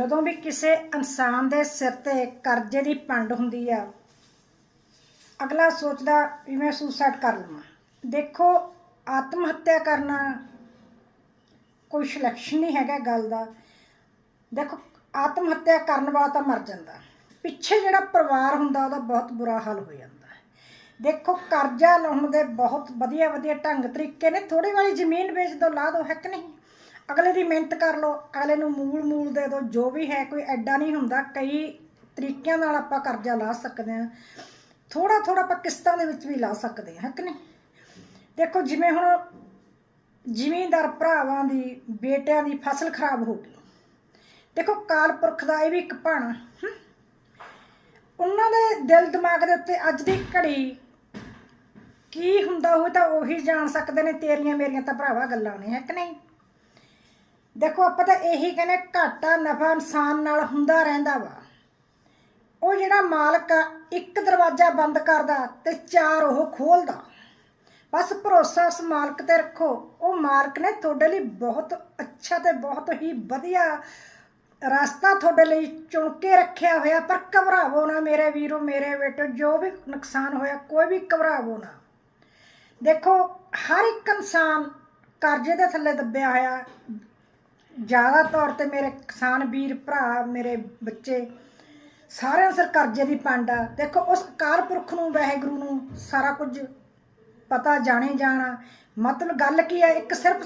ਜਦੋਂ ਵੀ ਕਿਸੇ ਇਨਸਾਨ ਦੇ ਸਿਰ ਤੇ ਕਰਜ਼ੇ ਦੀ ਪੰਡ ਹੁੰਦੀ ਆ, ਅਗਲਾ ਸੋਚਦਾ ਵੀ ਮੈਂ ਸੁਸਾਈਡ ਕਰ ਲਵਾਂ। ਦੇਖੋ ਆਤਮ ਹੱਤਿਆ ਕਰਨਾ ਕੋਈ ਸਿਲੈਕਸ਼ਨ ਨਹੀਂ ਹੈਗਾ ਗੱਲ ਦਾ। ਦੇਖੋ ਆਤਮ ਹੱਤਿਆ ਕਰਨ ਵਾਲਾ ਤਾਂ ਮਰ ਜਾਂਦਾ। ਪਿੱਛੇ ਜਿਹੜਾ ਪਰਿਵਾਰ ਹੁੰਦਾ, ਉਹਦਾ ਬਹੁਤ ਬੁਰਾ ਹਾਲ ਹੋ ਜਾਂਦਾ। ਦੇਖੋ, ਕਰਜ਼ਾ ਲਾਉਣ ਦੇ ਬਹੁਤ ਵਧੀਆ ਵਧੀਆ ਢੰਗ ਤਰੀਕੇ ਨੇ। ਥੋੜੀ ਵਾਲੀ ਜ਼ਮੀਨ ਵੇਚ ਦੋ, ਲਾ ਦੋ, ਹੈ ਨਹੀਂ? ਅਗਲੇ ਦੀ ਮਿਹਨਤ ਕਰ ਲਓ, ਅਗਲੇ ਨੂੰ ਮੂਲ ਮੂਲ ਦੇ ਦਿਓ, ਜੋ ਵੀ ਹੈ ਕੋਈ ਐਡਾ ਨਹੀਂ ਹੁੰਦਾ, ਕਈ ਤਰੀਕਿਆਂ ਨਾਲ ਆਪਾਂ ਕਰਜ਼ਾ ਲਾ ਸਕਦੇ ਹਾਂ। ਥੋੜਾ ਥੋੜਾ ਆਪਾਂ ਕਿਸ਼ਤਾਂ ਦੇ ਵਿੱਚ ਵੀ ਲਾ ਸਕਦੇ ਹਾਂ, ਹੈ ਕਿ ਨਹੀਂ? ਦੇਖੋ, ਜਿਵੇਂ ਹੁਣ ਜ਼ਿਮੀਂਦਾਰ ਭਰਾਵਾਂ ਦੀ, ਬੇਟਿਆਂ ਦੀ ਫਸਲ ਖਰਾਬ ਹੋ ਗਈ। ਦੇਖੋ, ਕਾਲ ਪੁਰਖ ਦਾ ਇਹ ਵੀ ਇੱਕ ਭਾਣਾ ਉਹਨਾਂ ਦੇ ਦਿਲ ਦਿਮਾਗ ਦੇ ਉੱਤੇ ਅੱਜ ਦੀ ਘੜੀ ਕੀ ਹੁੰਦਾ ਹੋਵੇ ਤਾਂ ਉਹੀ ਜਾਣ ਸਕਦੇ ਨੇ, ਤੇਰੀਆਂ ਮੇਰੀਆਂ ਤਾਂ ਭਰਾਵਾ ਗੱਲਾਂ ਨੇ, ਹੈ ਕਿ ਨਹੀਂ? ਦੇਖੋ, ਆਪਾਂ ਤਾਂ ਇਹੀ ਕਹਿੰਦੇ ਘਾਟਾ, ਨਫਾ, ਇਨਸਾਨ ਨਾਲ ਹੁੰਦਾ ਰਹਿੰਦਾ ਵਾ। ਉਹ ਜਿਹੜਾ ਮਾਲਕ ਆ, ਇੱਕ ਦਰਵਾਜ਼ਾ ਬੰਦ ਕਰਦਾ ਤੇ ਚਾਰ ਉਹ ਖੋਲਦਾ। ਬਸ ਭਰੋਸਾ ਉਸ ਮਾਲਕ ਤੇ ਰੱਖੋ, ਉਹ ਮਾਲਕ ਨੇ ਤੁਹਾਡੇ ਲਈ ਬਹੁਤ ਅੱਛਾ ਤੇ ਬਹੁਤ ਹੀ ਵਧੀਆ ਰਸਤਾ ਤੁਹਾਡੇ ਲਈ ਚੁਣ ਕੇ ਰੱਖਿਆ ਹੋਇਆ, ਪਰ ਘਬਰਾਵੋ ਨਾ ਮੇਰੇ ਵੀਰੋ, ਮੇਰੇ ਬੇਟੋ, ਜੋ ਵੀ ਨੁਕਸਾਨ ਹੋਇਆ, ਕੋਈ ਵੀ ਘਬਰਾਵੋ ਨਾ। ਦੇਖੋ, ਹਰ ਇੱਕ ਇਨਸਾਨ ਕਰਜ਼ੇ ਦੇ ਥੱਲੇ ਦੱਬਿਆ ਹੋਇਆ ਜ਼ਿਆਦਾ ਤੌਰ ਤੇ ਮੇਰੇ ਕਿਸਾਨ ਵੀਰ, ਭਰਾ, ਮੇਰੇ ਬੱਚੇ, ਸਾਰਿਆਂ ਸਿਰ ਕਰਜ਼ੇ ਦੀ ਪੰਡ ਆ। ਦੇਖੋ, ਉਸ ਅਕਾਲ ਪੁਰਖ ਨੂੰ, ਵਾਹਿਗੁਰੂ ਨੂੰ ਸਾਰਾ ਕੁਝ ਪਤਾ ਜਾਣੇ ਜਾਣਾ ਮਤਲਬ ਗੱਲ ਕੀ ਹੈ ਇੱਕ ਸਿਰਫ